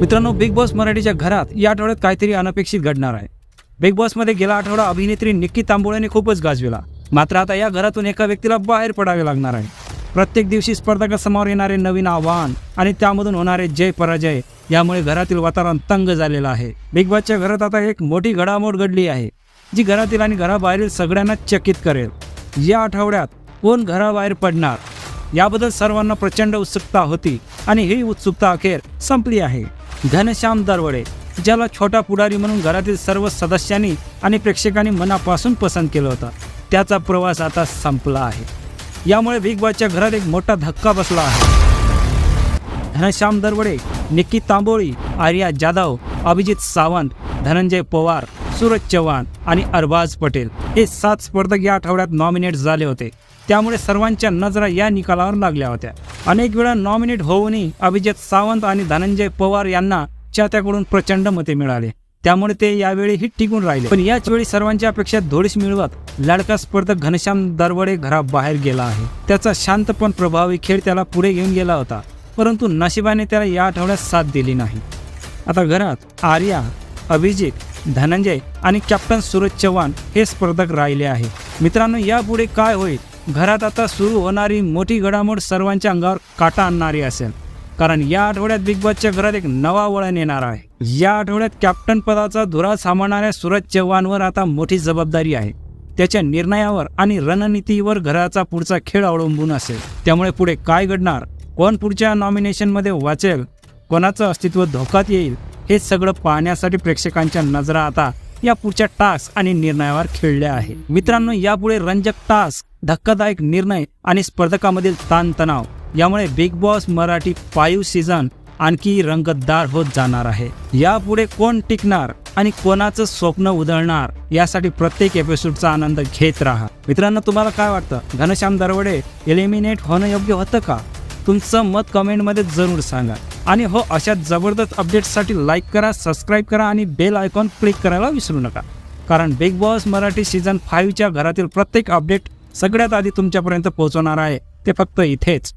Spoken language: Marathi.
मित्रांनो बिग बॉस मराठीच्या घरात या आठवड्यात काहीतरी अनपेक्षित घडणार आहे. बिग बॉसमध्ये गेला आठवडा अभिनेत्री निक्की तांबोळेने खूपच गाजविला. मात्र आता या घरातून एका व्यक्तीला बाहेर पडावे लागणार आहे. प्रत्येक दिवशी स्पर्धकासमोर येणारे नवीन आव्हान आणि त्यामधून होणारे जय पराजय यामुळे घरातील वातावरण तंग झालेलं आहे. बिग बॉसच्या घरात आता एक मोठी घडामोड घडली आहे जी घरातील आणि घराबाहेरील सगळ्यांना चकित करेल. या आठवड्यात कोण घराबाहेर पडणार? याबद्दल सर्वांना प्रचंड उत्सुकता होती आणि ही उत्सुकता अखेर संपली आहे. घनश्याम दरवडे ज्याला छोटा पुढारी म्हणून घरातील सर्व सदस्यांनी आणि प्रेक्षकांनी मनापासून पसंत केलं होतं त्याचा प्रवास आता संपला आहे. यामुळे बिग बॉसच्या घरात एक मोठा धक्का बसला आहे. घनश्याम दरवडे निक्की तांबोळी आर्या जाधव अभिजित सावंत धनंजय पवार सूरज चव्हाण आणि अरबाज पटेल हे सात स्पर्धक या आठवड्यात नॉमिनेट झाले होते. त्यामुळे सर्वांच्या नजरा या निकालावर लागल्या होत्या. अनेक वेळा नॉमिनेट होऊनही अभिजित सावंत आणि धनंजय पवार यांना चात्याकडून प्रचंड मते मिळाले. त्यामुळे ते यावेळीही टिकून राहिले. पण याच वेळी सर्वांच्या अपेक्षा धोडीस मिळवत लाडका स्पर्धक घनश्याम दरवडे घराबाहेर गेला आहे. त्याचा शांत पण प्रभावी खेळ त्याला पुढे घेऊन गेला होता. परंतु नशिबाने त्याला या आठवड्यात साथ दिली नाही. आता घरात आर्या अभिजित धनंजय आणि कॅप्टन सूरज चव्हाण हे स्पर्धक राहिले आहे. मित्रांनो यापुढे काय होईल? घरात आता सुरू होणारी मोठी घडामोड सर्वांच्या अंगावर काटा आणणारी असेल. कारण या आठवड्यात बिग बॉसच्या घरात एक नवा वळण येणार आहे. या आठवड्यात कॅप्टन पदाचा धुरा सांभाळणाऱ्या सूरज चव्हाणवर आता मोठी जबाबदारी आहे. त्याच्या निर्णयावर आणि रणनीतीवर घराचा पुढचा खेळ अवलंबून असेल. त्यामुळे पुढे काय घडणार? कोण पुढच्या नॉमिनेशनमध्ये वाचेल? कोणाचं अस्तित्व धोक्यात येईल? हे सगळं पाहण्यासाठी प्रेक्षकांच्या नजरा आता या पुढच्या टास्क आणि निर्णयावर खेळल्या आहे मित्रांनो यापुढे रंजक टास्क धक्कादायक निर्णय आणि स्पर्धकामधील ताणतणाव यामुळे Bigg Boss Marathi five season आणखी रंगतदार होत जाणार आहे. यापुढे कोण टिकणार आणि कोणाचं स्वप्न उधळणार यासाठी प्रत्येक एपिसोडचा आनंद घेत राहा. मित्रांनो तुम्हाला काय वाटतं? घनश्याम दरवडे एलिमिनेट होणं योग्य होतं का? तुमचं मत कमेंटमध्ये जरूर सांगा. आणि हो अशा जबरदस्त अपडेट्ससाठी लाईक करा सबस्क्राईब करा आणि बेल आयकॉन क्लिक करायला विसरू नका. कारण बिग बॉस मराठी सीझन फाईव्हच्या घरातील प्रत्येक अपडेट सगळ्यात आधी तुमच्यापर्यंत पोहोचवणार आहे. ते फक्त इथेच.